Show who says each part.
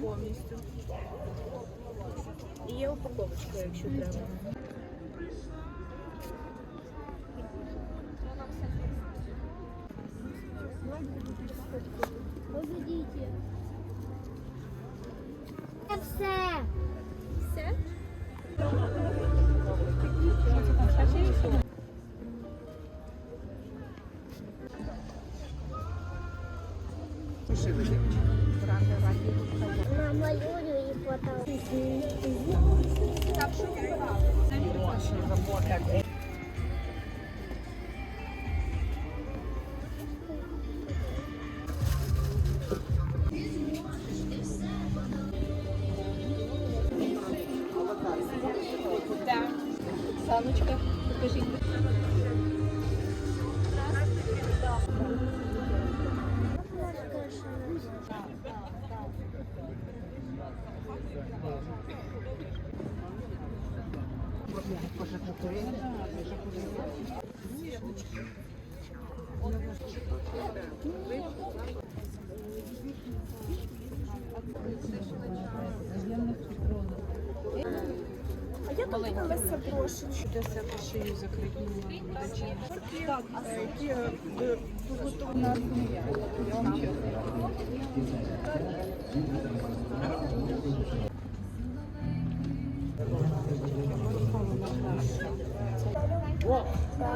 Speaker 1: повністю. І є упаковочка, якщо треба.
Speaker 2: Погодите. Це все.
Speaker 1: Все?
Speaker 2: Намалюю і потім.
Speaker 1: Саночка, покажіть.
Speaker 3: А я Подивилася трошечки.
Speaker 4: я там дивилася брошечки.
Speaker 3: Так, які готові. Whoa.